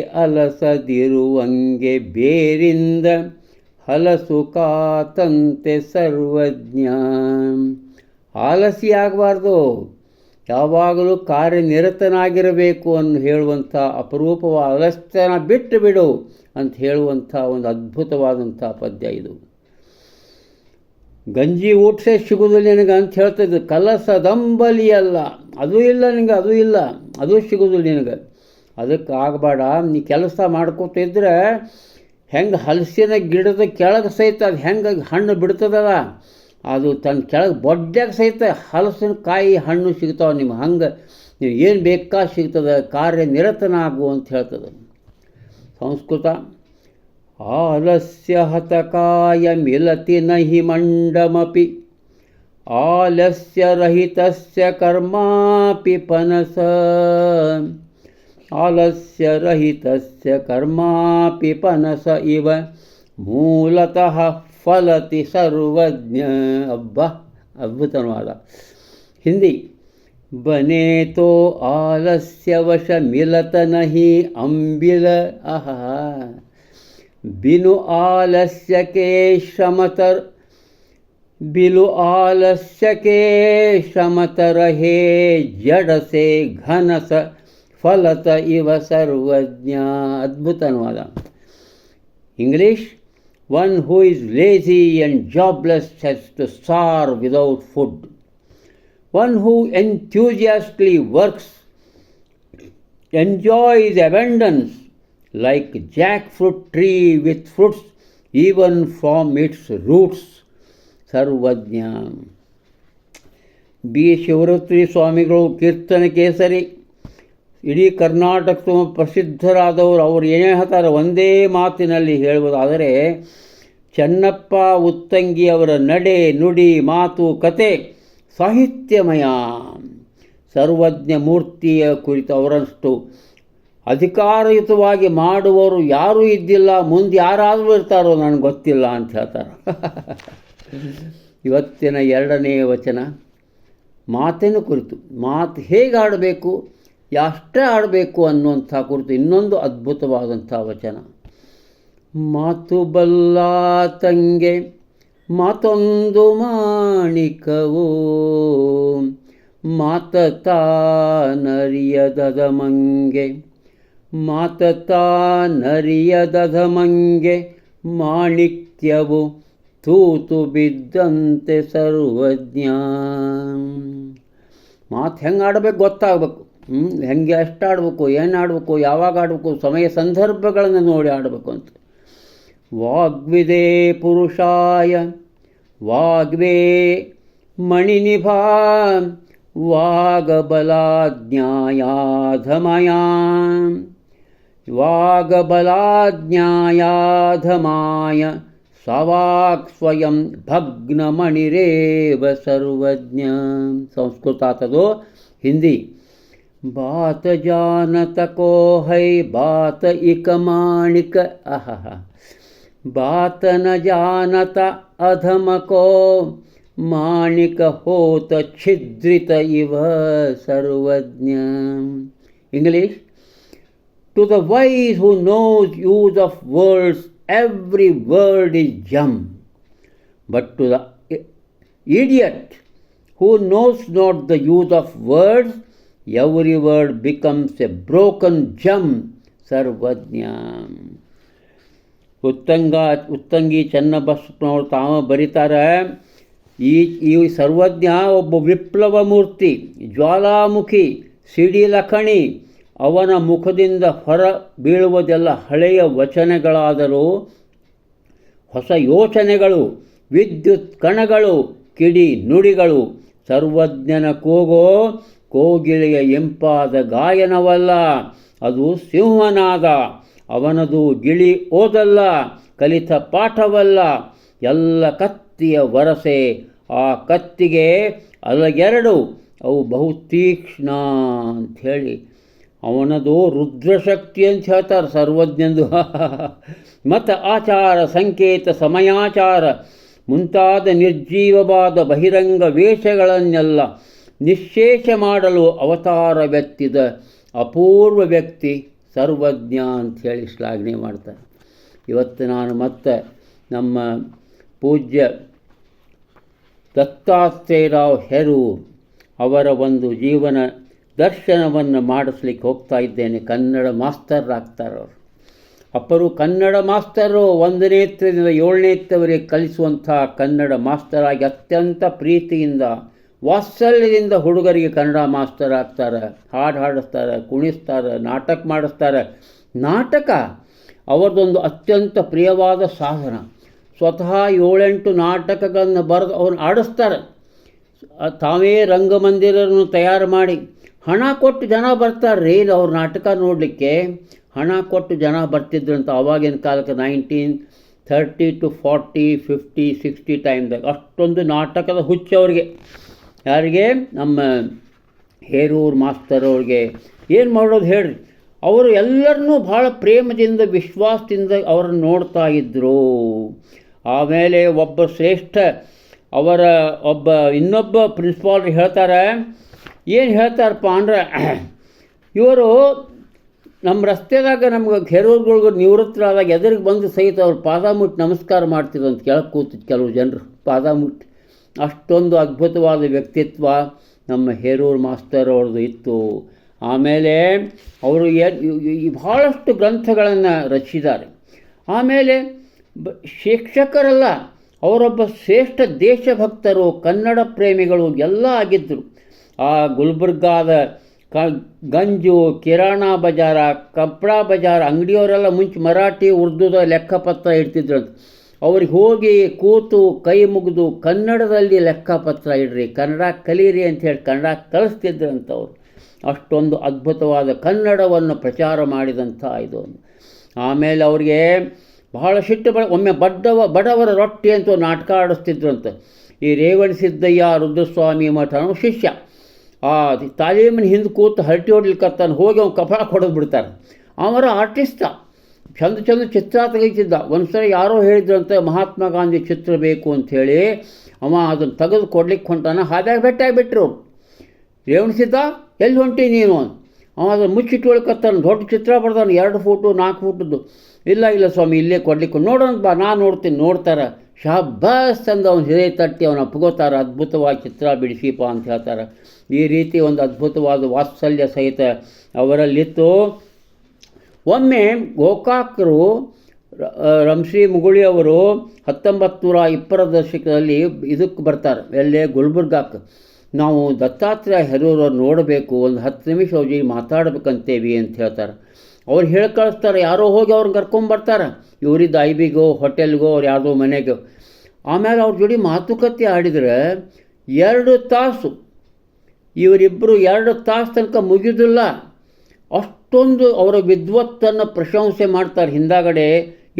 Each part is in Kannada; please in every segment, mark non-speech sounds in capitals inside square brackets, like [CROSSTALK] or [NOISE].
ಅಲಸದಿರುವಂಗೆ ಬೇರಿಂದ ಹಲಸು ಕಾತಂತೆ ಸರ್ವಜ್ಞ. ಆಲಸಿ ಆಗಬಾರ್ದು ಯಾವಾಗಲೂ ಕಾರ್ಯನಿರತನಾಗಿರಬೇಕು ಅನ್ನು ಹೇಳುವಂಥ ಅಪರೂಪವಾದ ಅಲಸ್ತನ ಬಿಟ್ಟು ಬಿಡು ಅಂತ ಹೇಳುವಂಥ ಒಂದು ಅದ್ಭುತವಾದಂಥ ಪದ್ಯ ಇದು. ಗಂಜಿ ಊಟಸೇ ಸಿಗುದಿಲ್ಲ ನಿನಗೆ ಅಂತ ಹೇಳ್ತಿದ್ದು ಕಲಸದಂಬಲಿ ಅಲ್ಲ ಅದು ಇಲ್ಲ ನಿನಗೆ, ಅದು ಇಲ್ಲ. ಅದು ಸಿಗುವುದಿಲ್ಲ ನಿನಗೆ. ಅದಕ್ಕೆ ಆಗಬೇಡ. ನೀ ಕೆಲಸ ಮಾಡ್ಕೋತಿದ್ರೆ ಹೆಂಗೆ ಹಲಸಿನ ಗಿಡದ ಕೆಳಗೆ ಸಹಿತ ಅದು ಹೆಂಗೆ ಹಣ್ಣು ಬಿಡ್ತದಲ್ಲ ಅದು ತನ್ನ ಕೆಳಗೆ ಬೊಡ್ಡಾಗ ಸಹಿತ ಹಲಸಿನ ಕಾಯಿ ಹಣ್ಣು ಸಿಗ್ತಾವೆ ನಿಮ್ಗೆ. ಹಂಗೆ ನೀವು ಏನು ಬೇಕಾ ಸಿಗ್ತದೆ ಕಾರ್ಯನಿರತನಾಗು ಅಂತ ಹೇಳ್ತದೆ. ಸಂಸ್ಕೃತ ಆಲಸ್ಯ ಹತಕಾಯ ಮಿಲತಿ ನಹಿ ಮಂಡಮಪಿ ಆಲಸ್ಯ ರಹಿತಸ್ಯ ಕರ್ಮಾಪಿ ಪನಸ. ಆಲಸ್ಯ ರಹಿತಸ್ಯ ಕರ್ಮಾಪಿ ಪನಸ ಇವ ಮೂಲತಃ ಫಲತಿ ಸರ್ವಜ್ಞ ಅಬ್ಬ ಅದ್ಭುತವಾದ ಹಿಂದಿ ಬನೆ ತೋ ಆಲಸ್ಯ ವಶ ಮಿಲತ ನಹಿ ಅಂಬಿಲ ಆಹ ಬಿನು ಆಲಸ್ಯ ಕೆ ಶ್ರಮತರ್ ಬಿಲು ಆಲಸ್ಯ ಕೆ ಶ್ರಮತರ ಹೇ ಜಡಸೆ ಘನಸ ಫಲತ ಇವ ಸರ್ವಜ್ಞ ಅದ್ಭುತವಾದ English One who is lazy and jobless has to starve without food. One who enthusiastically works enjoys abundance like jackfruit tree with fruits even from its roots. Sarvajna B Shivaratri ಸ್ವಾಮಿಗಳು ಕೀರ್ತನೆ ಕೇಸರಿ ಇಡೀ ಕರ್ನಾಟಕ ಪ್ರಸಿದ್ಧರಾದವರು ಅವರು ಏನೇ ಹೇಳ್ತಾರೆ ಒಂದೇ ಮಾತಿನಲ್ಲಿ ಹೇಳುವುದಾದರೆ, ಚೆನ್ನಪ್ಪ ಉತ್ತಂಗಿಯವರ ನಡೆ, ನುಡಿ, ಮಾತು, ಕತೆ, ಸಾಹಿತ್ಯಮಯ. ಸರ್ವಜ್ಞ ಮೂರ್ತಿಯ ಕುರಿತು ಅವರಷ್ಟು ಅಧಿಕಾರಯುತವಾಗಿ ಮಾಡುವವರು ಯಾರೂ ಇದ್ದಿಲ್ಲ. ಮುಂದೆ ಯಾರಾದರೂ ಇರ್ತಾರೋ ನನಗೆ ಗೊತ್ತಿಲ್ಲ ಅಂತ ಹೇಳ್ತಾರೆ. ಇವತ್ತಿನ ಎರಡನೇ ವಚನ, ಮಾತಿನ ಕುರಿತು. ಮಾತು ಹೇಗೆ ಆಡಬೇಕು ಎಷ್ಟೇ ಆಡಬೇಕು ಅನ್ನುವಂಥ ಕುರಿತು ಇನ್ನೊಂದು ಅದ್ಭುತವಾದಂಥ ವಚನ. ಮಾತು ಬಲ್ಲ ತಂಗೆ, ಮಾತೊಂದು ಮಾಣಿಕವೋ, ಮಾತತ ನರಿಯದದ ಮಂಗೆ, ಮಾತತ ನರಿಯದದ ಮಂಗೆ, ಮಾಣಿಕ್ಯವು ತೂತು ಬಿದ್ದಂತೆ ಸರ್ವಜ್ಞ. ಮಾತು ಹೆಂಗೆ ಆಡಬೇಕು ಗೊತ್ತಾಗಬೇಕು. ಹೆಂಗೆ ಎಷ್ಟು ಆಡಬೇಕು, ಏನು ಆಡಬೇಕು, ಯಾವಾಗ ಆಡಬೇಕು, ಸಮಯ ಸಂದರ್ಭಗಳನ್ನು ನೋಡಿ ಆಡಬೇಕು ಅಂತ. ವಾಗ್ವಿದೇ ಪುರುಷಾಯ, ವಾಗ್ವೇ ಮಣಿನಿಭಾ, ವಾಗಬಲಾಜ್ಞಾಯಾಧಮಯ. ವಾಗಬಲಾಜ್ಞಾಯಾಧಮಾಯ, ಸವಾಕ್ ಸ್ವಯಂ ಭಗ್ನಮಣಿರೇವ ಸರ್ವಜ್ಞ. ಸಂಸ್ಕೃತ ಆತದು, ಹಿಂದಿ. बात जानत को है बात इक माणिक आह बात न जानत अधम को माणिक होत छिद्रित इव Sarvajna English to the wise who knows use of words every word is gem but to the idiot who knows not the use of words every word becomes a broken gem Sarvajna Uttanga Uttangi ಚನ್ನಬಸಪ್ಪನವರು ತಾವ ಬರೀತಾರೆ ಈ ಈ ಸರ್ವಜ್ಞ ಒಬ್ಬ ವಿಪ್ಲವ ಮೂರ್ತಿ ಜ್ವಾಲಾಮುಖಿ ಸಿಡಿಲಕಣಿ ಅವನ ಮುಖದಿಂದ ಹೊರ ಬೀಳುವುದೆಲ್ಲ ಹಳೆಯ ವಚನಗಳಾದರೂ ಹೊಸ ಯೋಚನೆಗಳು ವಿದ್ಯುತ್ ಕಣಗಳು ಕಿಡಿ ನುಡಿಗಳು ಸರ್ವಜ್ಞನ ಕೂಗೋ ಕೋಗಿಲೆಯ ಎಂಪಾದ ಗಾಯನವಲ್ಲ, ಅದು ಸಿಂಹನಾದ, ಅವನದು ಗಿಳಿ ಓದಲ್ಲ ಕಲಿತ ಪಾಠವಲ್ಲ, ಎಲ್ಲ ಕತ್ತಿಯ ವರಸೆ, ಆ ಕತ್ತಿಗೆ ಅಲಗೆರಡು, ಅವು ಬಹು ತೀಕ್ಷ್ಣ ಅಂಥೇಳಿ. ಅವನದು ರುದ್ರಶಕ್ತಿ ಅಂತ ಹೇಳ್ತಾರೆ ಸರ್ವಜ್ಞಂದು. [LAUGHS] ಮತ್ತು ಆಚಾರ ಸಂಕೇತ ಸಮಯಾಚಾರ, ಮುಂತಾದ ನಿರ್ಜೀವವಾದ ಬಹಿರಂಗ ವೇಷಗಳನ್ನೆಲ್ಲ ನಿಶ್ಶೇಷ ಮಾಡಲು ಅವತಾರವೆತ್ತಿದ ಅಪೂರ್ವ ವ್ಯಕ್ತಿ ಸರ್ವಜ್ಞ ಅಂಥೇಳಿ ಶ್ಲಾಘನೆ ಮಾಡ್ತಾರೆ. ಇವತ್ತು ನಾನು ಮತ್ತೆ ನಮ್ಮ ಪೂಜ್ಯ ದತ್ತಾತ್ರೇಯರಾವ್ ಹೆರು ಅವರ ಒಂದು ಜೀವನ ದರ್ಶನವನ್ನು ಮಾಡಿಸ್ಲಿಕ್ಕೆ ಹೋಗ್ತಾ ಇದ್ದೇನೆ. ಕನ್ನಡ ಮಾಸ್ತರ್ ಆಗ್ತಾರೆ ಅವರು. ಅಪ್ಪರು ಕನ್ನಡ ಮಾಸ್ತರು ಒಂದನೇತ್ರದಿಂದ ಏಳನೇತ್ರವರೆಗೆ ಕಲಿಸುವಂಥ ಕನ್ನಡ ಮಾಸ್ತರಾಗಿ ಅತ್ಯಂತ ಪ್ರೀತಿಯಿಂದ ವಾತ್ಸಲ್ಯದಿಂದ ಹುಡುಗರಿಗೆ ಕನ್ನಡ ಮಾಸ್ತರ್ ಆಗ್ತಾರೆ, ಹಾಡು ಹಾಡಿಸ್ತಾರೆ, ಕುಣಿಸ್ತಾರೆ, ನಾಟಕ ಮಾಡಿಸ್ತಾರೆ. ನಾಟಕ ಅವರದೊಂದು ಅತ್ಯಂತ ಪ್ರಿಯವಾದ ಸಾಧನ. ಸ್ವತಃ ಏಳೆಂಟು ನಾಟಕಗಳನ್ನು ಬರೆದು ಅವ್ರನ್ನ ಆಡಿಸ್ತಾರೆ. ತಾವೇ ರಂಗಮಂದಿರನ್ನು ತಯಾರು ಮಾಡಿ ಹಣ ಕೊಟ್ಟು ಜನ ಬರ್ತಾರೆ. ರೀ ಅವ್ರ ನಾಟಕ ನೋಡಲಿಕ್ಕೆ ಹಣ ಕೊಟ್ಟು ಜನ ಬರ್ತಿದ್ರಂತ ಆವಾಗಿನ ಕಾಲಕ್ಕೆ nineteen thirty two forty, fifty, sixty ಟೈಮ್ದಾಗ ಅಷ್ಟೊಂದು ನಾಟಕದ ಹುಚ್ಚವ್ರಿಗೆ ಯಾರಿಗೆ? ನಮ್ಮ ಹೇರೂರು ಮಾಸ್ತರ್ ಅವ್ರಿಗೆ. ಏನು ಮಾಡೋದು ಹೇಳ್ರಿ? ಅವರು ಎಲ್ಲರನ್ನೂ ಭಾಳ ಪ್ರೇಮದಿಂದ, ವಿಶ್ವಾಸದಿಂದ ಅವರನ್ನು ನೋಡ್ತಾ ಇದ್ದರು ಆಮೇಲೆ ಒಬ್ಬ ಶ್ರೇಷ್ಠ, ಅವರ ಒಬ್ಬ ಇನ್ನೊಬ್ಬ ಪ್ರಿನ್ಸಿಪಾಲ್ ಹೇಳ್ತಾರೆ. ಏನು ಹೇಳ್ತಾರಪ್ಪ ಅಂದ್ರೆ, [CLEARS THROAT] ಇವರು ನಮ್ಮ ರಸ್ತೆದಾಗ ನಮ್ಗೆ ಕೆರೂರುಗಳ್ಗೆ ನಿವೃತ್ತರಾದಾಗ ಎದುರಿಗೆ ಬಂದು ಸಹಿತ ಅವ್ರು ಪಾದ ಮುಟ್ಟಿ ನಮಸ್ಕಾರ ಮಾಡ್ತಿದ್ರು ಅಂತ ಕೇಳಕ್ಕೆ ಕೂತಿದ್ದು ಕೆಲವು ಜನರು. ಪಾದ ಮುಟ್ಟಿ ಅಷ್ಟೊಂದು ಅದ್ಭುತವಾದ ವ್ಯಕ್ತಿತ್ವ ನಮ್ಮ ಹೇರೂರು ಮಾಸ್ತರ್ ಅವ್ರದ್ದು ಇತ್ತು. ಆಮೇಲೆ ಅವರು ಭಾಳಷ್ಟು ಗ್ರಂಥಗಳನ್ನು ರಚಿಸಿದ್ದಾರೆ. ಆಮೇಲೆ ಬ, ಶಿಕ್ಷಕರಲ್ಲ, ಅವರೊಬ್ಬ ಶ್ರೇಷ್ಠ ದೇಶಭಕ್ತರು, ಕನ್ನಡ ಪ್ರೇಮಿಗಳು ಎಲ್ಲ ಆಗಿದ್ದರು. ಆ ಗುಲ್ಬರ್ಗಾದ ಕ, ಗಂಜು, ಕಿರಾಣ ಬಜಾರ ಕಪ್ಪಡ ಬಜಾರ, ಅಂಗಡಿಯವರೆಲ್ಲ ಮುಂಚೆ ಮರಾಠಿ, ಉರ್ದುದ ಲೆಕ್ಕಪತ್ರ ಇಡ್ತಿದ್ರಂತ. ಅವ್ರಿಗೆ ಹೋಗಿ ಕೂತು ಕೈ ಮುಗಿದು ಕನ್ನಡದಲ್ಲಿ ಲೆಕ್ಕಪತ್ರ ಇಡ್ರಿ, ಕನ್ನಡ ಕಲೀರಿ ಅಂಥೇಳಿ ಕನ್ನಡ ಕಲಿಸ್ತಿದ್ರಂಥವ್ರು ಅಷ್ಟೊಂದು ಅದ್ಭುತವಾದ ಕನ್ನಡವನ್ನು ಪ್ರಚಾರ ಮಾಡಿದಂಥ ಇದು. ಆಮೇಲೆ ಅವ್ರಿಗೆ ಬಹಳ ಸಿಟ್ಟು ಬಡ ಒಮ್ಮೆ ಬಡ್ಡವ ಬಡವರ ರೊಟ್ಟಿ ಅಂತ ನಾಟಕ ಆಡಿಸ್ತಿದ್ರಂತೆ. ಈ ರೇವಣ ಸಿದ್ದಯ್ಯ ರುದ್ರಸ್ವಾಮಿ ಮಠ ಶಿಷ್ಯ. ಆ ತಾಲೀಮಿನ ಹಿಂದೆ ಕೂತು ಹರಟಿ ಹೊಡ್ಲಿಕ್ಕತ್ತಾನ ಹೋಗಿ ಅವ್ನು ಕಪಾಳ ಕೊಡೋದು ಬಿಡ್ತಾರೆ ಅವರ ಆರ್ಟಿಸ್ಟ. ಚಂದ ಚಂದ ಚಿತ್ರ ತೆಗೀತಿದ್ದ ಒಂದು ಸರಿ ಯಾರೋ ಹೇಳಿದ್ರಂತೆ, ಮಹಾತ್ಮ ಗಾಂಧಿ ಚಿತ್ರ ಬೇಕು ಅಂಥೇಳಿ ಅವ ಅದನ್ನು ತೆಗೆದು ಕೊಡ್ಲಿಕ್ಕೆ ಹೊಂಟಾನ ಹಾಗಾಗಿ ಭೇಟಿಯಾಗಿಬಿಟ್ರು ರೇವಣಿಸಿದ್ದ ಎಲ್ಲಿ ಹೊಂಟಿ ನೀನು ಅವ ಅದನ್ನು ಮುಚ್ಚಿಟ್ಕೊಳ್ಕತ್ತಾನ ದೊಡ್ಡ ಚಿತ್ರ ಬರ್ದಾನೆ ಎರಡು ಫೋಟೋ, ನಾಲ್ಕು ಫೋಟೋದು ಇಲ್ಲ ಇಲ್ಲ ಸ್ವಾಮಿ, ಇಲ್ಲೇ ಕೊಡ್ಲಿಕ್ಕೆ ನೋಡೋಣ ಬಾ ನಾನು ನೋಡ್ತೀನಿ, ನೋಡ್ತಾರೆ. ಶಾಬಾಸ್ ತಂದು ಅವನು ಹಿರೇ ತಟ್ಟಿ ಅವನು ಅಪ್ಕೋತಾರೆ ಅದ್ಭುತವಾಗಿ ಚಿತ್ರ ಬಿಡಿಸಿಪ ಅಂತ ಹೇಳ್ತಾರೆ. ಈ ರೀತಿ ಒಂದು ಅದ್ಭುತವಾದ ವಾತ್ಸಲ್ಯ ಸಹಿತ ಅವರಲ್ಲಿತ್ತು. ಒಮ್ಮೆ ಗೋಕಾಕರು ರಂಶ್ರೀ ಮುಗುಳಿಯವರು ಹತ್ತೊಂಬತ್ತು ನೂರ ಇಪ್ಪರ ದಶಕದಲ್ಲಿ ಇದಕ್ಕೆ ಬರ್ತಾರೆ, ಎಲ್ಲೇ ಗುಲ್ಬರ್ಗಾಕ್ಕೆ. ನಾವು ದತ್ತಾತ್ರೇಯ ಹೆರೂರವ್ರು ನೋಡಬೇಕು, ಒಂದು ಹತ್ತು ನಿಮಿಷ ಅವ್ರಿಗೆ ಮಾತಾಡ್ಬೇಕಂತೇವಿ ಅಂತ ಹೇಳ್ತಾರೆ. ಅವ್ರು ಹೇಳಿ ಕಳಿಸ್ತಾರೆ, ಯಾರೋ ಹೋಗಿ ಅವ್ರನ್ನ ಕರ್ಕೊಂಬರ್ತಾರೆ ಇವರಿದ್ದ ಐಬಿಗೋ, ಹೋಟೆಲ್ಗೋ, ಅವ್ರು ಯಾವುದೋ ಮನೆಗೋ. ಆಮೇಲೆ ಅವ್ರ ಜೋಡಿ ಮಾತುಕತೆ ಆಡಿದರೆ ಎರಡು ತಾಸು ಇವರಿಬ್ಬರು ಎರಡು ತಾಸು ತನಕ ಮುಗಿದಿಲ್ಲ. ಅಷ್ಟೊಂದು ಅವರ ವಿದ್ವತ್ತನ್ನು ಪ್ರಶಂಸೆ ಮಾಡ್ತಾರೆ. ಹಿಂದಾಗಡೆ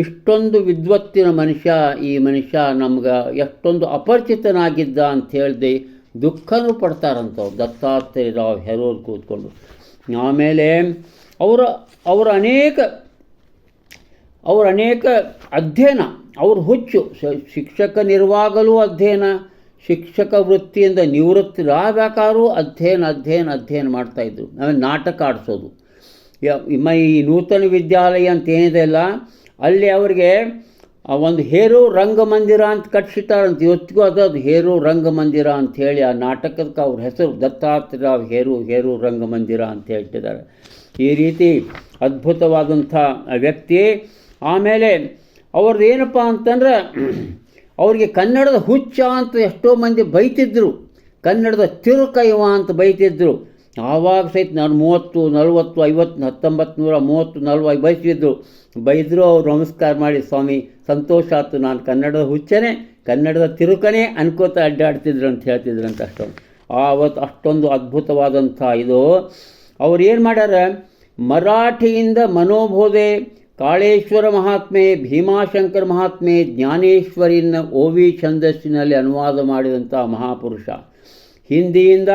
ಇಷ್ಟೊಂದು ವಿದ್ವತ್ತಿನ ಮನುಷ್ಯ, ಈ ಮನುಷ್ಯ ನಮ್ಗೆ ಎಷ್ಟೊಂದು ಅಪರಿಚಿತನಾಗಿದ್ದ ಅಂತ ಹೇಳ್ದೆ ದುಃಖನೂ ದತ್ತಾತ್ರೇಯ ರಾವ್ ಹೆರೋರು ಕೂತ್ಕೊಂಡು. ಆಮೇಲೆ ಅವರ ಅವರ ಅನೇಕ ಅವರ ಅನೇಕ ಅಧ್ಯಯನ, ಅವ್ರ ಹುಚ್ಚು. ಶಿಕ್ಷಕನಿರುವಾಗಲೂ ಅಧ್ಯಯನ, ಶಿಕ್ಷಕ ವೃತ್ತಿಯಿಂದ ನಿವೃತ್ತರಾಗಬೇಕಾದ್ರೂ ಅಧ್ಯಯನ ಅಧ್ಯಯನ ಅಧ್ಯಯನ ಮಾಡ್ತಾಯಿದ್ರು ಆಮೇಲೆ ನಾಟಕ ಆಡಿಸೋದು. ಈ ನೂತನ ವಿದ್ಯಾಲಯ ಅಂತ ಏನಿದೆ ಅಲ್ಲ, ಅಲ್ಲಿ ಅವರಿಗೆ ಒಂದು ಹೇರು ರಂಗಮಂದಿರ ಅಂತ ಕಟ್ಸಿತಾರಂತ ಇವತ್ತಿಗೂ ಅದು ಅದು ಹೇರು ರಂಗಮಂದಿರ ಅಂತ ಹೇಳಿ, ಆ ನಾಟಕಕ್ಕೆ ಅವ್ರ ಹೆಸರು ದತ್ತಾತ್ರ ಹೇರು ಹೇರು ರಂಗಮಂದಿರ ಅಂತ ಹೇಳ್ತಿದ್ದಾರೆ. ಈ ರೀತಿ ಅದ್ಭುತವಾದಂಥ ವ್ಯಕ್ತಿ. ಆಮೇಲೆ ಅವ್ರದ್ದು ಏನಪ್ಪ ಅಂತಂದ್ರೆ, ಅವರಿಗೆ ಕನ್ನಡದ ಹುಚ್ಚ ಅಂತ ಎಷ್ಟೋ ಮಂದಿ ಬೈತಿದ್ರು, ಕನ್ನಡದ ತಿರುಕೈವ ಅಂತ ಬೈತಿದ್ರು. ಆವಾಗ ಸಹಿತ ನಾನು ಮೂವತ್ತು, ನಲವತ್ತು, ಐವತ್ತು, ಹತ್ತೊಂಬತ್ತು, ನೂರ ಮೂವತ್ತು, ನಲ್ವತ್ತು ಬಯಸಿದ್ರು. ಬೈದರು ಅವ್ರು ನಮಸ್ಕಾರ ಮಾಡಿ, ಸ್ವಾಮಿ, ಸಂತೋಷ ಆಯ್ತು, ನಾನು ಕನ್ನಡದ ಹುಚ್ಚನೇ, ಕನ್ನಡದ ತಿರುಕನೇ ಅನ್ಕೋತಾ ಅಡ್ಡಾಡ್ತಿದ್ರು ಅಂತ ಹೇಳ್ತಿದ್ರು ಅಂತ ಅಷ್ಟೊಂದು. ಆವತ್ತು ಅಷ್ಟೊಂದು ಅದ್ಭುತವಾದಂಥ ಇದು. ಅವ್ರು ಏನು ಮಾಡ್ಯಾರ? ಮರಾಠಿಯಿಂದ ಮನೋಬೋಧೆ ಕಾಳೇಶ್ವರ ಮಹಾತ್ಮೆ, ಭೀಮಾಶಂಕರ ಮಹಾತ್ಮೆ, ಜ್ಞಾನೇಶ್ವರಿನ ಓವಿ ಛಂದಸ್ಸಿನಲ್ಲಿ ಅನುವಾದ ಮಾಡಿದಂಥ ಮಹಾಪುರುಷ. ಹಿಂದಿಯಿಂದ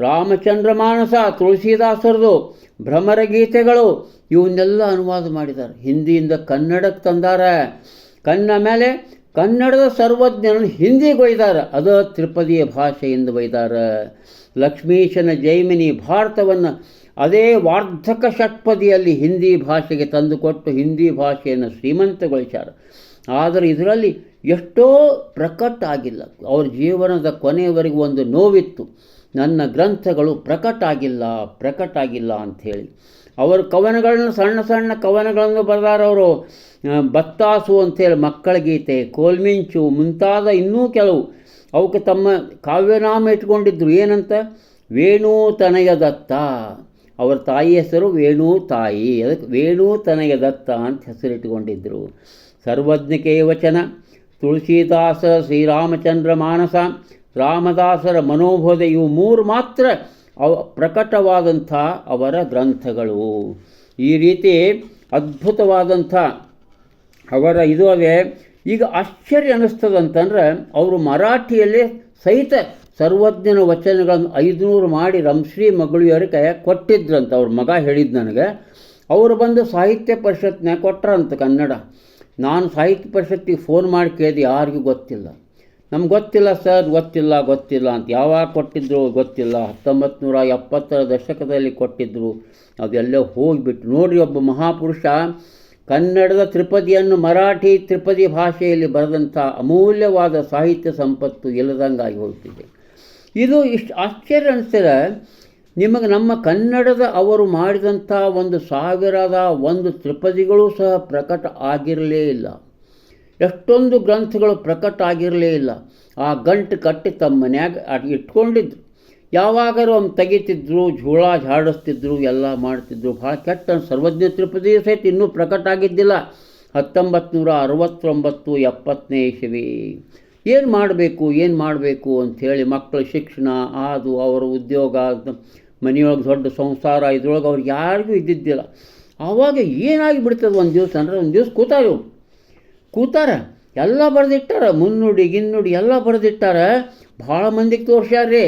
ರಾಮಚಂದ್ರ ಮಾನಸ, ತುಳಸಿದಾಸರದು ಭ್ರಮರ ಗೀತೆಗಳು ಇವನ್ನೆಲ್ಲ ಅನುವಾದ ಮಾಡಿದ್ದಾರೆ. ಹಿಂದಿಯಿಂದ ಕನ್ನಡಕ್ಕೆ ತಂದಾರ. ಕನ್ನ ಮೇಲೆ ಕನ್ನಡದ ಸರ್ವಜ್ಞರನ್ನು ಹಿಂದಿಗೆ ಒಯ್ದಾರ. ಅದು ತ್ರಿಪದಿಯ ಭಾಷೆಯಿಂದ ಒಯ್ದಾರ. ಲಕ್ಷ್ಮೀಶನ ಜೈಮಿನಿ ಭಾರತವನ್ನು ಅದೇ ವಾರ್ಧಕ ಷಟ್ಪದಿಯಲ್ಲಿ ಹಿಂದಿ ಭಾಷೆಗೆ ತಂದುಕೊಟ್ಟು ಹಿಂದಿ ಭಾಷೆಯನ್ನು ಶ್ರೀಮಂತಗೊಳಿಸ್ಯಾರ. ಆದರೆ ಇದರಲ್ಲಿ ಎಷ್ಟೋ ಪ್ರಕಟ ಆಗಿಲ್ಲ. ಅವ್ರ ಜೀವನದ ಕೊನೆಯವರೆಗೂ ಒಂದು ನೋವಿತ್ತು. ನನ್ನ ಗ್ರಂಥಗಳು ಪ್ರಕಟ ಆಗಿಲ್ಲ ಪ್ರಕಟ ಆಗಿಲ್ಲ ಅಂಥೇಳಿ. ಅವರ ಕವನಗಳನ್ನು, ಸಣ್ಣ ಸಣ್ಣ ಕವನಗಳನ್ನು ಬರೆದಾರವರು ಬತ್ತಾಸು ಅಂಥೇಳಿ ಮಕ್ಕಳ ಗೀತೆ ಕೋಲ್ಮಿಂಚು ಮುಂತಾದ ಇನ್ನೂ ಕೆಲವು. ಅವಕ್ಕೆ ತಮ್ಮ ಕಾವ್ಯನಾಮ ಇಟ್ಕೊಂಡಿದ್ರು ಏನಂತ? ವೇಣು ತನಯ ದತ್ತ ಅವರ ತಾಯಿ ಹೆಸರು ವೇಣು ತಾಯಿ. ಅದಕ್ಕೆ ವೇಣು ತನಯ ದತ್ತ ಅಂತ ಹೆಸರಿಟ್ಟುಕೊಂಡಿದ್ದರು ಸರ್ವಜ್ಞಕೇ ವಚನ ತುಳಸಿದಾಸ, ಶ್ರೀರಾಮಚಂದ್ರ ಮಾನಸ ರಾಮದಾಸರ ಮನೋಬೋಧ ಇವು ಮೂರು ಮಾತ್ರ ಅವ ಪ್ರಕಟವಾದಂಥ ಅವರ ಗ್ರಂಥಗಳು. ಈ ರೀತಿ ಅದ್ಭುತವಾದಂಥ ಅವರ ಇದು ಅದೇ, ಈಗ ಆಶ್ಚರ್ಯ ಅನ್ನಿಸ್ತದಂತಂದ್ರೆ ಅವರು ಮರಾಠಿಯಲ್ಲಿ ಸಹಿತ ಸರ್ವಜ್ಞನ ವಚನಗಳನ್ನು ಐದುನೂರು ಮಾಡಿ ರಂಶ್ರೀ ಮಗಳಿಯವರಿಗೆ ಕೊಟ್ಟಿದ್ರಂತ ಅವ್ರ ಮಗ ಹೇಳಿದ್ದು ನನಗೆ. ಅವರು ಬಂದು ಸಾಹಿತ್ಯ ಪರಿಷತ್ನ ಕೊಟ್ರಂತ ಕನ್ನಡ. ನಾನು ಸಾಹಿತ್ಯ ಪರಿಷತ್ತಿಗೆ ಫೋನ್ ಮಾಡಿ ಕೇಳಿದೆ ಯಾರಿಗೂ ಗೊತ್ತಿಲ್ಲ. ನಮ್ಗೆ ಗೊತ್ತಿಲ್ಲ ಸರ್, ಗೊತ್ತಿಲ್ಲ ಗೊತ್ತಿಲ್ಲ ಅಂತ. ಯಾವಾಗ ಕೊಟ್ಟಿದ್ರು ಗೊತ್ತಿಲ್ಲ. ಹತ್ತೊಂಬತ್ತು ನೂರ ಎಪ್ಪತ್ತರ ದಶಕದಲ್ಲಿ ಕೊಟ್ಟಿದ್ದರು ಅದೆಲ್ಲ ಹೋಗಿಬಿಟ್ಟು ನೋಡಿರಿ ಒಬ್ಬ ಮಹಾಪುರುಷ ಕನ್ನಡದ ತ್ರಿಪದಿಯನ್ನು ಮರಾಠಿ ತ್ರಿಪದಿ ಭಾಷೆಯಲ್ಲಿ ಬರೆದಂಥ ಅಮೂಲ್ಯವಾದ ಸಾಹಿತ್ಯ ಸಂಪತ್ತು ಇಲ್ಲದಂಗಾಗಿ ಹೋಗ್ತಿದೆ. ಇದು ಇಷ್ಟು ಆಶ್ಚರ್ಯ ಅನಿಸ್ತದೆ ನಿಮಗೆ ನಮ್ಮ ಕನ್ನಡದ ಅವರು ಮಾಡಿದಂಥ ಒಂದು ಸಾವಿರದ ಒಂದು ತ್ರಿಪದಿಗಳು ಸಹ ಪ್ರಕಟ ಆಗಿರಲೇ ಇಲ್ಲ. ಎಷ್ಟೊಂದು ಗ್ರಂಥಗಳು ಪ್ರಕಟ ಆಗಿರಲೇ ಇಲ್ಲ. ಆ ಗಂಟು ಕಟ್ಟಿ ತಮ್ಮ ಮನ್ಯಾಗ ಇಟ್ಕೊಂಡಿದ್ರು. ಯಾವಾಗಾರು ಅವ್ನು ತೆಗಿತಿದ್ರು ಜೋಳ ಝಾಡಿಸ್ತಿದ್ರು, ಎಲ್ಲ ಮಾಡ್ತಿದ್ರು. ಭಾಳ ಕೆಟ್ಟ ಸರ್ವಜ್ಞ ತ್ರಿಪದಿ ಸಹಿತ ಇನ್ನೂ ಪ್ರಕಟ ಆಗಿದ್ದಿಲ್ಲ. ಹತ್ತೊಂಬತ್ತು ನೂರ ಅರವತ್ತೊಂಬತ್ತು ಎಪ್ಪತ್ತನೇ ಇಸವಿ. ಏನು ಮಾಡಬೇಕು ಏನು ಮಾಡಬೇಕು ಅಂಥೇಳಿ ಮಕ್ಕಳ ಶಿಕ್ಷಣ, ಅದು ಅವರ ಉದ್ಯೋಗ, ಮನೆಯೊಳಗೆ ದೊಡ್ಡ ಸಂಸಾರ, ಇದ್ರೊಳಗೆ ಅವ್ರಿಗೆ ಯಾರಿಗೂ ಇದ್ದಿದ್ದಿಲ್ಲ. ಆವಾಗ ಏನಾಗಿ ಬಿಡ್ತದೆ ಒಂದು ದಿವಸ ಅಂದರೆ ಒಂದು ದಿವಸ ಕೂತಾರ ಕೂತಾರ, ಎಲ್ಲ ಬರೆದಿಟ್ಟಾರ, ಮುನ್ನುಡಿ, ಗಿನ್ನುಡಿ ಎಲ್ಲ ಬರೆದಿಟ್ಟಾರ. ಭಾಳ ಮಂದಿಗೆ ತೋರ್ಸ್ಯಾರ್ರಿ.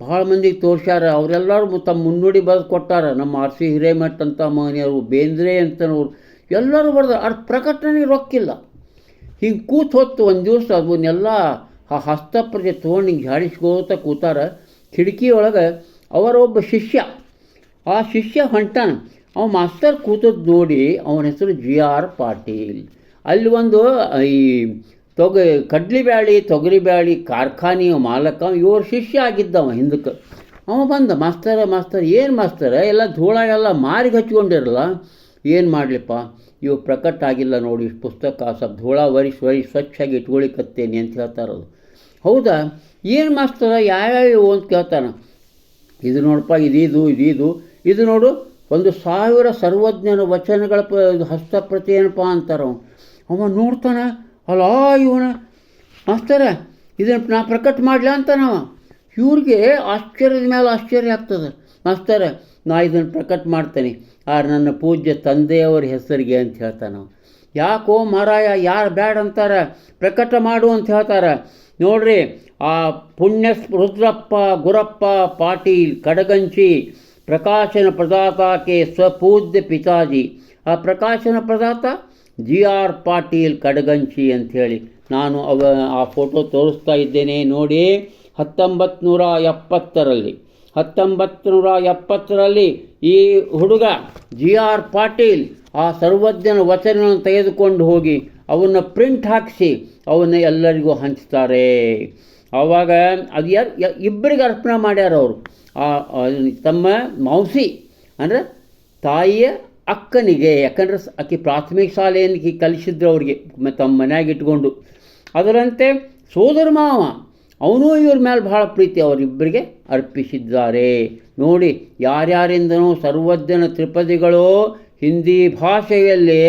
ಭಾಳ ಮಂದಿಗೆ ತೋರ್ಸ್ಯಾರ. ಅವರೆಲ್ಲರೂ ತಮ್ಮ ಮುನ್ನುಡಿ ಬರೆದು ಕೊಟ್ಟಾರ. ನಮ್ಮ ಆರ್ ಸಿ ಹಿರೇಮಠ್ ಅಂತ ಮನೆಯವರು ಬೇಂದ್ರೆ ಅಂತನವ್ರು, ಎಲ್ಲರೂ ಬರೆದ ಅದ್ರ ಪ್ರಕಟಣೆ ರೊಕ್ಕಿಲ್ಲ. ಹಿಂಗೆ ಕೂತ್ ಹೊತ್ತು ಒಂದು ದಿವಸ ಅದನ್ನೆಲ್ಲ ಆ ಹಸ್ತಪ್ರಜೆ ತೊಗೊಂಡು ಹಿಂಗೆ ಜಾಡಿಸ್ಕೋತ ಕೂತಾರ. ಕಿಟಕಿಯೊಳಗೆ ಅವರ ಒಬ್ಬ ಶಿಷ್ಯ. ಆ ಶಿಷ್ಯ ಹೊಂಟಾನ. ಅವ ಮಾಸ್ತರ್ ಕೂತದ್ದು ನೋಡಿ ಅವನ ಹೆಸರು ಜಿ ಆರ್ ಪಾಟೀಲ್. ಅಲ್ಲಿ ಒಂದು ಈ ತೊಗ ಕಡ್ಲಿಬ್ಯಾಳಿ ತೊಗರಿಬ್ಯಾಳಿ ಕಾರ್ಖಾನೆಯ ಮಾಲಕ, ಇವ್ರ ಶಿಷ್ಯ ಆಗಿದ್ದವ ಹಿಂದಕ್ಕೆ. ಅವ ಬಂದ, ಮಾಸ್ತರ, ಮಾಸ್ತರ್, ಏನು ಮಾಸ್ತರ? ಎಲ್ಲ ಧೂಳ ಎಲ್ಲ ಮಾರಿಗೆ ಹಚ್ಕೊಂಡಿರಲ್ಲ? ಏನು ಮಾಡಲಿಪ್ಪ? ಇವು ಪ್ರಕಟ ಆಗಿಲ್ಲ ನೋಡಿ, ಇಷ್ಟು ಪುಸ್ತಕ, ಸ್ವಲ್ಪ ಧೂಳ ವರಿಸ್ ವರಿ ಸ್ವಚ್ಛಾಗಿ ಇಟ್ಕೊಳಿಕತ್ತೇನೆ ಅಂತ ಹೇಳ್ತಾರದು ಹೌದಾ? ಏನು ಮಾಸ್ತರ? ಯಾವ್ಯಾವ ಅಂತ ಕೇಳ್ತಾನೆ. ಇದು ನೋಡಪ್ಪ ಇದೀದು ಇದೀದು ಇದು ನೋಡು, ಒಂದು ಸಾವಿರ ಸರ್ವಜ್ಞನ ವಚನಗಳ ಪ ಹಸ್ತಪ್ರತಿ ಏನಪ್ಪ ಅಂತಾರ ಅವ ನೋಡ್ತಾನೆ ಅಲ್ಲ ಇವನ. ಮಾಸ್ತರ ಇದನ್ನು ನಾ ಪ್ರಕಟ ಮಾಡಲ ಅಂತಾನವ. ಇವ್ರಿಗೆ ಆಶ್ಚರ್ಯದ ಮೇಲೆ ಆಶ್ಚರ್ಯ ಆಗ್ತದೆ. ಮಾಸ್ತರ ನಾ ಇದನ್ನು ಪ್ರಕಟ ಮಾಡ್ತೇನೆ. ಆದ್ರೆ ನನ್ನ ಪೂಜ್ಯ ತಂದೆಯವರ ಹೆಸರಿಗೆ ಅಂತ ಹೇಳ್ತಾನೆ ಯಾಕೋ ಮಾರಾಯ, ಯಾರು ಬ್ಯಾಡ ಅಂತಾರೆ, ಪ್ರಕಟ ಮಾಡು ಅಂತ ಹೇಳ್ತಾರೆ. ನೋಡ್ರಿ, ಆ ಪುಣ್ಯ ರುದ್ರಪ್ಪ, ಗುರಪ್ಪ, ಪಾಟೀಲ್, ಕಡಗಂಚಿ, ಪ್ರಕಾಶನ ಪ್ರದಾತಾಕೆ ಸ್ವಪೂಜ್ಯ ಪಿತಾಜಿ. ಆ ಪ್ರಕಾಶನ ಪ್ರದಾತ ಜಿ ಆರ್ ಪಾಟೀಲ್ ಕಡಗಂಚಿ ಅಂಥೇಳಿ. ನಾನು ಅವ, ಆ ಫೋಟೋ ತೋರಿಸ್ತಾ ಇದ್ದೇನೆ ನೋಡಿ ಹತ್ತೊಂಬತ್ತು ನೂರ ಎಪ್ಪತ್ತರಲ್ಲಿ ಹತ್ತೊಂಬತ್ತು ನೂರ ಎಪ್ಪತ್ತರಲ್ಲಿ ಈ ಹುಡುಗ ಜಿ ಆರ್ ಪಾಟೀಲ್, ಆ ಸರ್ವಜ್ಞನ ವಚನವನ್ನು ತೆಗೆದುಕೊಂಡು ಹೋಗಿ ಅವನ್ನ ಪ್ರಿಂಟ್ ಹಾಕಿಸಿ ಅವನ್ನ ಎಲ್ಲರಿಗೂ ಹಂಚ್ತಾರೆ. ಆವಾಗ ಅದು ಯಾರು ಇಬ್ಬರಿಗೆ ಅರ್ಪಣೆ ಮಾಡ್ಯಾರ ಅವರು ತಮ್ಮ ಮೌಸಿ, ಅಂದರೆ ತಾಯಿಯ ಅಕ್ಕನಿಗೆ, ಯಾಕಂದ್ರೆ ಆಕೆ ಪ್ರಾಥಮಿಕ ಶಾಲೆಯನ್ನು ಕಲಿಸಿದ್ರು ಅವ್ರಿಗೆ ತಮ್ಮ ಮನ್ಯಾಗ ಇಟ್ಕೊಂಡು. ಅದರಂತೆ ಸೋದರ ಮಾವ, ಅವನು ಇವ್ರ ಮೇಲೆ ಭಾಳ ಪ್ರೀತಿ, ಅವರಿಬ್ಬರಿಗೆ ಅರ್ಪಿಸಿದ್ದಾರೆ. ನೋಡಿ, ಯಾರ್ಯಾರಿಂದನೂ ಸರ್ವಜ್ಞನ ತ್ರಿಪದಿಗಳು ಹಿಂದಿ ಭಾಷೆಯಲ್ಲಿ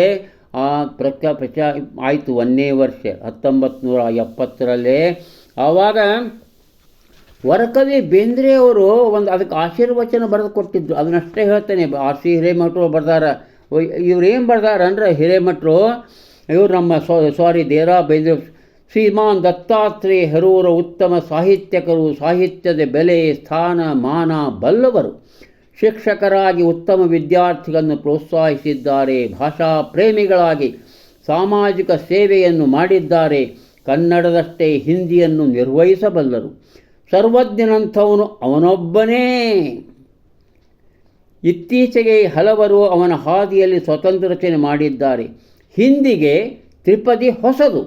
ಪ್ರಚ ಪ್ರಚ ಆಯಿತು ಒಂದನೇ ವರ್ಷ ಹತ್ತೊಂಬತ್ತು ನೂರ ಎಪ್ಪತ್ತರಲ್ಲಿ, ಆವಾಗ ವರಕವಿ ಬೇಂದ್ರೆಯವರು ಒಂದು ಅದಕ್ಕೆ ಆಶೀರ್ವಚನ ಬರೆದು ಕೊಟ್ಟಿದ್ದರು ಅದನ್ನಷ್ಟೇ ಹೇಳ್ತೇನೆ. ಆರ್ ಸಿ ಹಿರೇಮಠರು ಬರ್ದಾರ. ಏನು ಬರ್ದಾರ ಅಂದರೆ ಹಿರೇಮಠರು ಇವರು ನಮ್ಮ ಸಾರಿ ದೇರಾ ಬೇಂದ್ರೆ ಶ್ರೀಮಾನ್ ದತ್ತಾತ್ರೇಯ ಹೆರೂರ ಉತ್ತಮ ಸಾಹಿತ್ಯಕರು, ಸಾಹಿತ್ಯದ ಬೆಲೆ, ಸ್ಥಾನ, ಮಾನ ಬಲ್ಲವರು. ಶಿಕ್ಷಕರಾಗಿ ಉತ್ತಮ ವಿದ್ಯಾರ್ಥಿಗಳನ್ನು ಪ್ರೋತ್ಸಾಹಿಸಿದ್ದಾರೆ. ಭಾಷಾ ಪ್ರೇಮಿಗಳಾಗಿ ಸಾಮಾಜಿಕ ಸೇವೆಯನ್ನು ಮಾಡಿದ್ದಾರೆ. ಕನ್ನಡದಷ್ಟೇ ಹಿಂದಿಯನ್ನು ನಿರ್ವಹಿಸಬಲ್ಲರು. ಸರ್ವಜ್ಞನಂಥವನು ಅವನೊಬ್ಬನೇ. ಇತ್ತೀಚೆಗೆ ಹಲವರು ಅವನ ಹಾದಿಯಲ್ಲಿ ಸ್ವತಂತ್ರ ರಚನೆ ಮಾಡಿದ್ದಾರೆ. ಹಿಂದಿಗೆ ತ್ರಿಪದಿ ಹೊಸದು.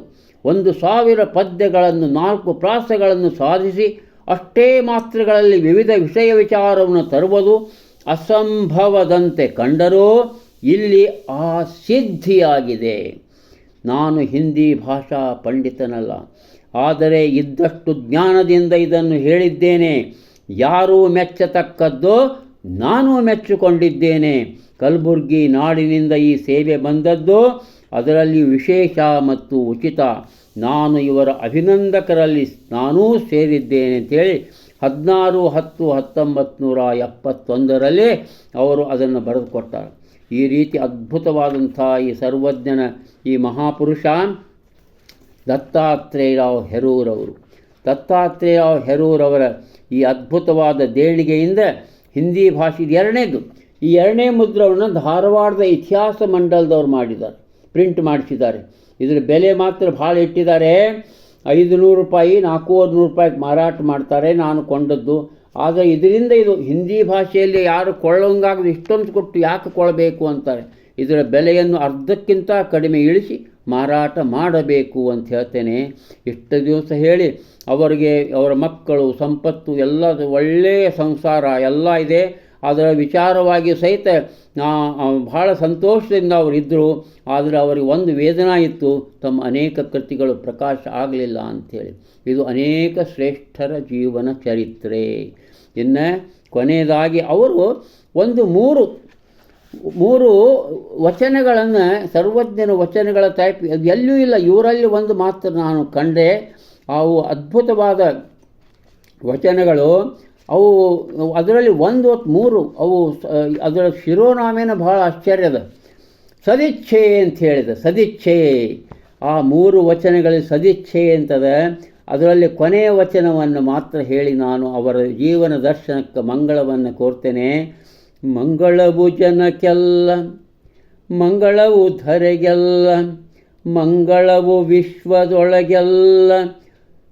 ಒಂದು ಸಾವಿರ ಪದ್ಯಗಳನ್ನು, ನಾಲ್ಕು ಪ್ರಾಸಗಳನ್ನು ಸಾಧಿಸಿ ಅಷ್ಟೇ ಮಾತ್ರೆಗಳಲ್ಲಿ ವಿವಿಧ ವಿಷಯ ವಿಚಾರವನ್ನು ತರುವುದು ಅಸಂಭವದಂತೆ ಕಂಡರೂ ಇಲ್ಲಿ ಆ ಸಿದ್ಧಿಯಾಗಿದೆ ನಾನು ಹಿಂದಿ ಭಾಷಾ ಪಂಡಿತನಲ್ಲ, ಆದರೆ ಇದ್ದಷ್ಟು ಜ್ಞಾನದಿಂದ ಇದನ್ನು ಹೇಳಿದ್ದೇನೆ. ಯಾರೂ ಮೆಚ್ಚತಕ್ಕದ್ದು ನಾನು ಮೆಚ್ಚಿಕೊಂಡಿದ್ದೇನೆ. ಕಲಬುರ್ಗಿ ನಾಡಿನಿಂದ ಈ ಸೇವೆ ಬಂದದ್ದು ಅದರಲ್ಲಿ ವಿಶೇಷ ಮತ್ತು ಉಚಿತ. ನಾನು ಇವರ ಅಭಿನಂದಕರಲ್ಲಿ ನಾನೂ ಸೇರಿದ್ದೇನೆ ಅಂತೇಳಿ ಹದಿನಾರು ಹತ್ತು ಹತ್ತೊಂಬತ್ತು ನೂರ ಎಪ್ಪತ್ತೊಂದರಲ್ಲಿ ಅವರು ಅದನ್ನು ಬರೆದುಕೊಡ್ತಾರೆ ಈ ರೀತಿ ಅದ್ಭುತವಾದಂಥ ಈ ಸರ್ವಜ್ಞನ ಈ ಮಹಾಪುರುಷ ದತ್ತಾತ್ರೇಯರಾವ್ ಹೆರೂರವರು. ದತ್ತಾತ್ರೇಯರಾವ್ ಹೆರೂರವರ ಈ ಅದ್ಭುತವಾದ ದೇಣಿಗೆಯಿಂದ ಹಿಂದಿ ಭಾಷೆ ಇದು ಎರಡನೇದು. ಈ ಎರಡನೇ ಮುದ್ರವನ್ನು ಧಾರವಾಡದ ಇತಿಹಾಸ ಮಂಡಲದವ್ರು ಮಾಡಿದ್ದಾರೆ. ಪ್ರಿಂಟ್ ಮಾಡಿಸಿದ್ದಾರೆ. ಇದರ ಬೆಲೆ ಮಾತ್ರ ಭಾಳ ಇಟ್ಟಿದ್ದಾರೆ. ಐದು ನೂರು ರೂಪಾಯಿ ನಾಲ್ಕೂವರೆ ನೂರು ರೂಪಾಯಿಗೆ ಮಾರಾಟ ಮಾಡ್ತಾರೆ. ನಾನು ಕೊಂಡದ್ದು ಆದರೆ ಇದರಿಂದ ಇದು ಹಿಂದಿ ಭಾಷೆಯಲ್ಲಿ ಯಾರು ಕೊಳ್ಳೋಂಗಾಗದು ಇಷ್ಟೊಂದು ಕೊಟ್ಟು ಯಾಕೆ ಕೊಳ್ಳಬೇಕು ಅಂತಾರೆ? ಇದರ ಬೆಲೆಯನ್ನು ಅರ್ಧಕ್ಕಿಂತ ಕಡಿಮೆ ಇಳಿಸಿ ಮಾರಾಟ ಮಾಡಬೇಕು ಅಂತ ಹೇಳ್ತೇನೆ. ಇಷ್ಟು ದಿವಸ ಹೇಳಿ, ಅವರಿಗೆ ಅವರ ಮಕ್ಕಳು, ಸಂಪತ್ತು, ಎಲ್ಲ ಒಳ್ಳೆಯ ಸಂಸಾರ, ಎಲ್ಲ ಇದೆ. ಅದರ ವಿಚಾರವಾಗಿ ಸಹಿತ ಬಹಳ ಸಂತೋಷದಿಂದ ಅವರಿದ್ದರು ಆದರೆ ಅವರಿಗೆ ಒಂದು ವೇದನಾ ಇತ್ತು, ತಮ್ಮ ಅನೇಕ ಕೃತಿಗಳು ಪ್ರಕಾಶ ಆಗಲಿಲ್ಲ ಅಂಥೇಳಿ. ಇದು ಅನೇಕ ಶ್ರೇಷ್ಠರ ಜೀವನ ಚರಿತ್ರೆ. ಇನ್ನು ಕೊನೆಯದಾಗಿ ಅವರು ಒಂದು ಮೂರು ಮೂರು ವಚನಗಳನ್ನು, ಸರ್ವಜ್ಞನ ವಚನಗಳ ಟೈಪ್ ಎಲ್ಲೂ ಇಲ್ಲ, ಇವರಲ್ಲಿ ಒಂದು ಮಾತ್ರ ನಾನು ಕಂಡೆ. ಅವು ಅದ್ಭುತವಾದ ವಚನಗಳು. ಅವು, ಅದರಲ್ಲಿ ಒಂದು ಹೊತ್ತು ಮೂರು, ಅವು ಅದರ ಶಿರೋನಾಮೇನ ಭಾಳ ಆಶ್ಚರ್ಯದ ಸದಿಚ್ಛೆ ಅಂತ ಹೇಳಿದೆ, ಸದಿಚ್ಛೆ. ಆ ಮೂರು ವಚನಗಳಲ್ಲಿ ಸದಿಚ್ಛೆ ಅಂತದ, ಅದರಲ್ಲಿ ಕೊನೆಯ ವಚನವನ್ನು ಮಾತ್ರ ಹೇಳಿ ನಾನು ಅವರ ಜೀವನ ದರ್ಶನಕ್ಕೆ ಮಂಗಳವನ್ನು ಕೋರ್ತೇನೆ. ಮಂಗಳವು ಜನಕ್ಕೆಲ್ಲ ಮಂಗಳವು ಧರೆಗೆಲ್ಲ ಮಂಗಳವು ವಿಶ್ವದೊಳಗೆಲ್ಲ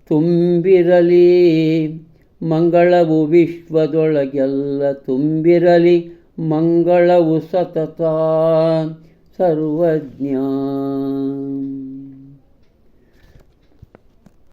ತುಂಬಿರಲಿ. ಮಂಗಳವು ವಿಶ್ವದೊಳಗೆಲ್ಲ ತುಂಬಿರಲಿ ಮಂಗಳವು ಸತತ ಸರ್ವಜ್ಞ.